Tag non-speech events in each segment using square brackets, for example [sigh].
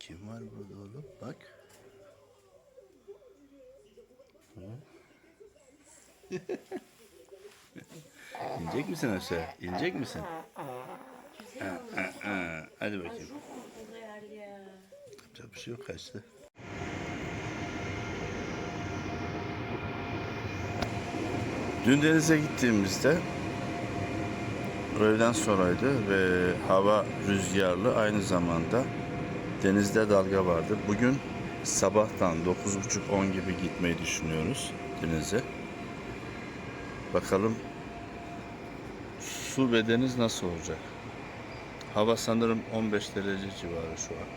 Kim var burada oğlum? Bak. [laughs] İnecek misin aşağı? İnecek misin? Ha, ha, ha. Hadi bakayım. Yapacak bir şey yok kaçtı. Dün denize gittiğimizde öğleden sonraydı ve hava rüzgarlı aynı zamanda denizde dalga vardı. Bugün sabahtan 9.30-10 gibi gitmeyi düşünüyoruz denize. Bakalım su ve deniz nasıl olacak? Hava sanırım 15 derece civarı şu an.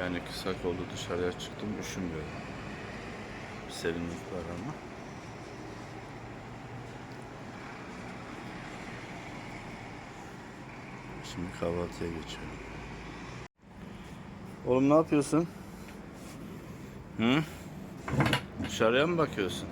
Yani kısa kollu dışarıya çıktım üşümüyorum. Serinlik var ama. Şimdi kahvaltıya geçiyorum. Oğlum ne yapıyorsun? Hı? Dışarıya mı bakıyorsun?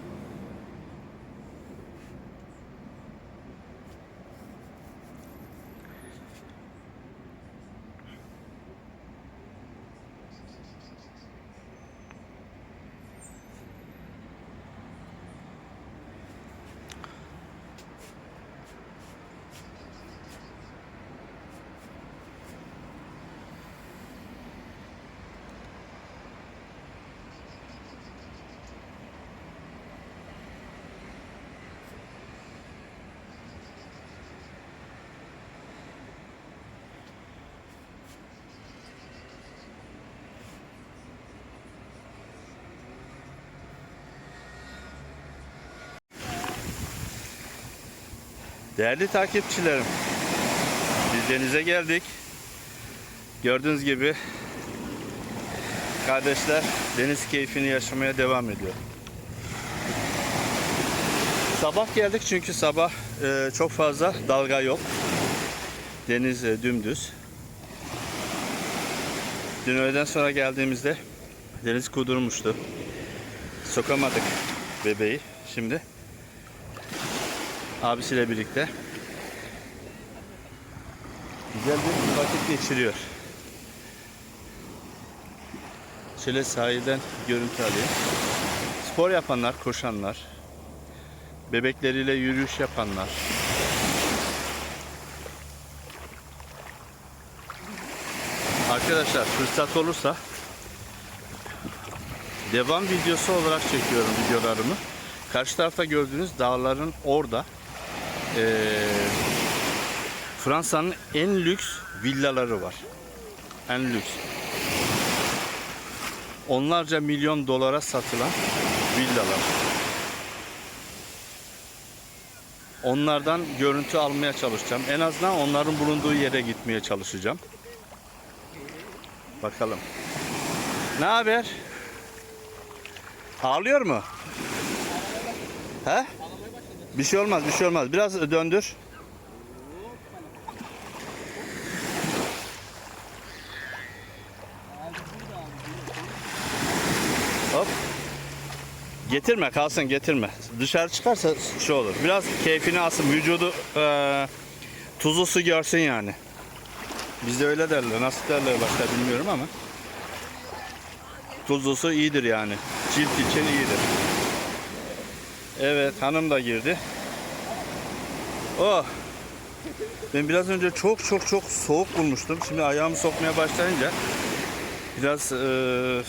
Değerli takipçilerim, biz denize geldik. Gördüğünüz gibi kardeşler deniz keyfini yaşamaya devam ediyor. Sabah geldik çünkü sabah e, çok fazla dalga yok. Deniz e, dümdüz. Dün öğleden sonra geldiğimizde deniz kudurmuştu. Sokamadık bebeği. Şimdi abisiyle birlikte güzel bir vakit geçiriyor. Şöyle sahilden görüntü alayım. Spor yapanlar, koşanlar, bebekleriyle yürüyüş yapanlar, Arkadaşlar fırsat olursa devam videosu olarak çekiyorum videolarımı. Karşı tarafta gördüğünüz dağların orada eee, Fransa'nın en lüks villaları var. En lüks. Onlarca milyon dolara satılan villalar. Onlardan görüntü almaya çalışacağım. En azından onların bulunduğu yere gitmeye çalışacağım. Bakalım. Ne haber? Ağlıyor mu? He? Bir şey olmaz, bir şey olmaz. Biraz döndür. Hop. Getirme, kalsın getirme. Dışarı çıkarsa şey olur. Biraz keyfini alsın, vücudu eee tuzlu su görsün yani. Bizde öyle derler. Nasıl derler başka bilmiyorum ama. Tuzlu su iyidir yani. Cilt için iyidir. Evet hanım da girdi. Oh. Ben biraz önce çok çok çok soğuk bulmuştum. Şimdi ayağımı sokmaya başlayınca biraz eee,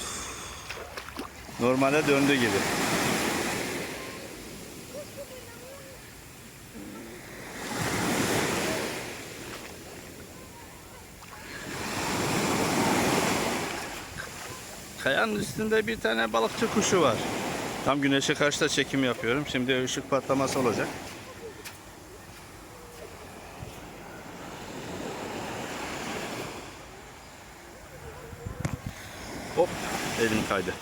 normale döndü gibi. Kayanın üstünde bir tane balıkçı kuşu var. Tam güneşe karşı da çekim yapıyorum. Şimdi ışık patlaması olacak. Hop elim kaydı.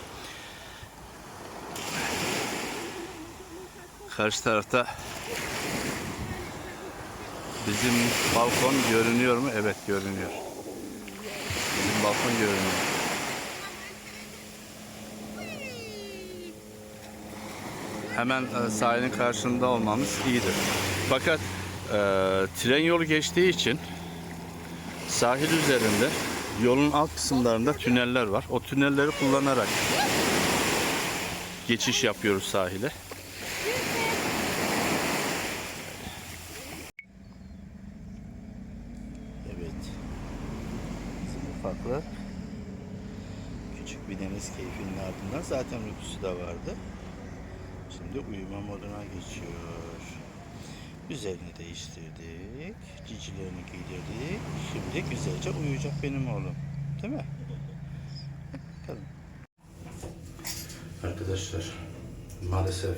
Karşı tarafta bizim balkon görünüyor mu? Evet görünüyor. Bizim balkon görünüyor. Hemen e, sahilin karşısında olmamız iyidir. Fakat e, tren yolu geçtiği için Sahil üzerinde yolun alt kısımlarında tüneller var. O tünelleri kullanarak geçiş yapıyoruz sahile. Evet. Bizim ufaklık küçük bir deniz keyfinin ardından zaten uykusu da vardı. Şimdi uyuma moduna geçiyor. Üzerini değiştirdik. Cicilerini giydirdik. Şimdi güzelce uyuyacak benim oğlum. Değil mi? Bakalım. Arkadaşlar maalesef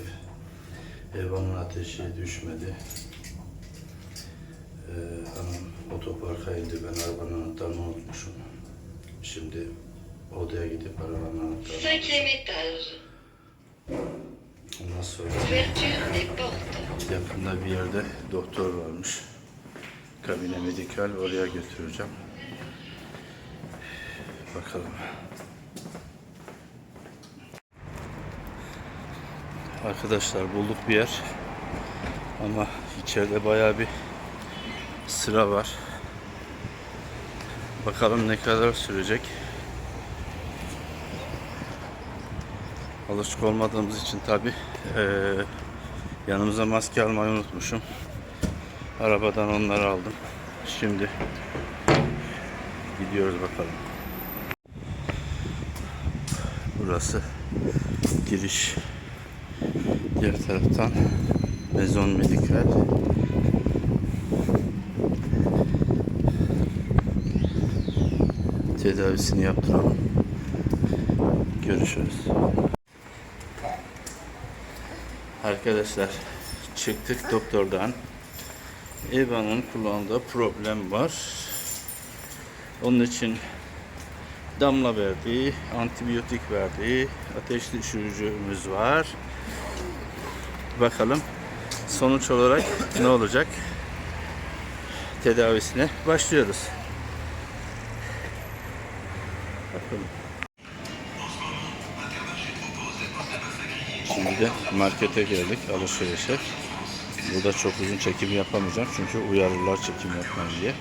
hayvanın ateşi düşmedi. Ee, hanım otoparka indi. Ben arabanın anahtarını unutmuşum. Şimdi odaya gidip arabanın anahtarını étage. Ondan sonra yakında bir yerde doktor varmış. Kabine medikal oraya götüreceğim. Bakalım. Arkadaşlar bulduk bir yer. Ama içeride bayağı bir sıra var. Bakalım ne kadar sürecek. Alışık olmadığımız için tabi yanımıza maske almayı unutmuşum. Arabadan onları aldım. Şimdi gidiyoruz bakalım. Burası giriş. Diğer taraftan Mezon Medikal. Tedavisini yaptıralım. Görüşürüz. Arkadaşlar çıktık doktordan. Eva'nın kulağında problem var. Onun için damla verdi, antibiyotik verdi, ateş düşürücümüz var. Bakalım sonuç olarak ne olacak? Tedavisine başlıyoruz. Bakalım. Şimdi de markete geldik alışverişe. Burada çok uzun çekim yapamayacağım çünkü uyarırlar çekim yapmayın diye.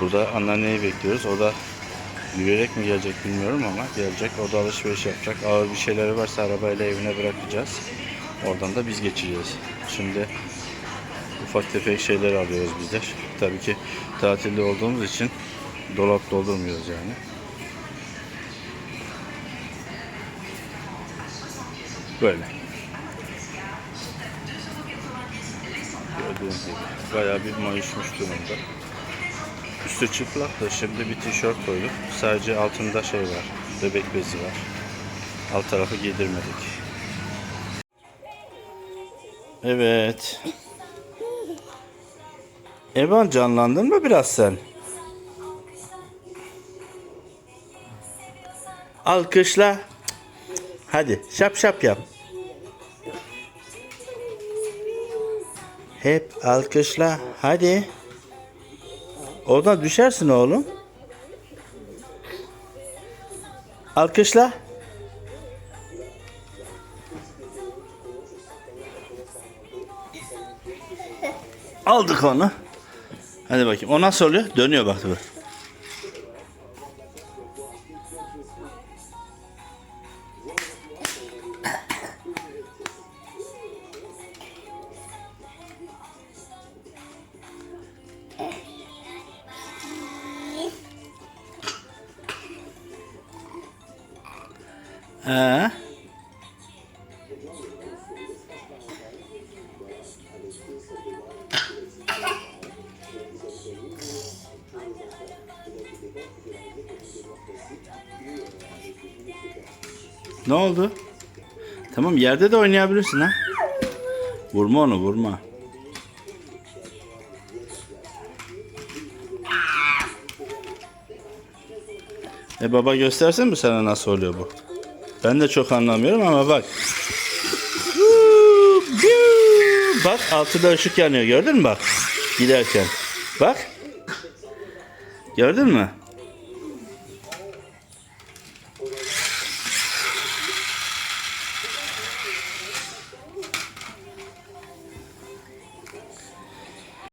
Burada anneanneyi bekliyoruz. O da yürüyerek mi gelecek bilmiyorum ama gelecek. O da alışveriş yapacak. Ağır bir şeyleri varsa arabayla evine bırakacağız. Oradan da biz geçeceğiz. Şimdi ufak tefek şeyler alıyoruz bizler. Tabii ki tatilde olduğumuz için dolap doldurmuyoruz yani. Böyle. Gördüğünüz gibi bayağı bir mayışmış durumda. Üstü çıplak da şimdi bir tişört koyduk. Sadece altında şey var. Bebek bezi var. Alt tarafı giydirmedik. Evet. Evan canlandın mı biraz sen? Alkışla. Hadi şap şap yap. Hep alkışla. Hadi. Oradan düşersin oğlum. Alkışla. Aldık onu. Hadi bakayım. O nasıl oluyor? Dönüyor bak dur. Ee? Ne oldu? Tamam yerde de oynayabilirsin ha. Vurma onu vurma. E baba göstersin mi sana nasıl oluyor bu? Ben de çok anlamıyorum ama bak. Bak altında ışık yanıyor gördün mü bak. Giderken. Bak. Gördün mü?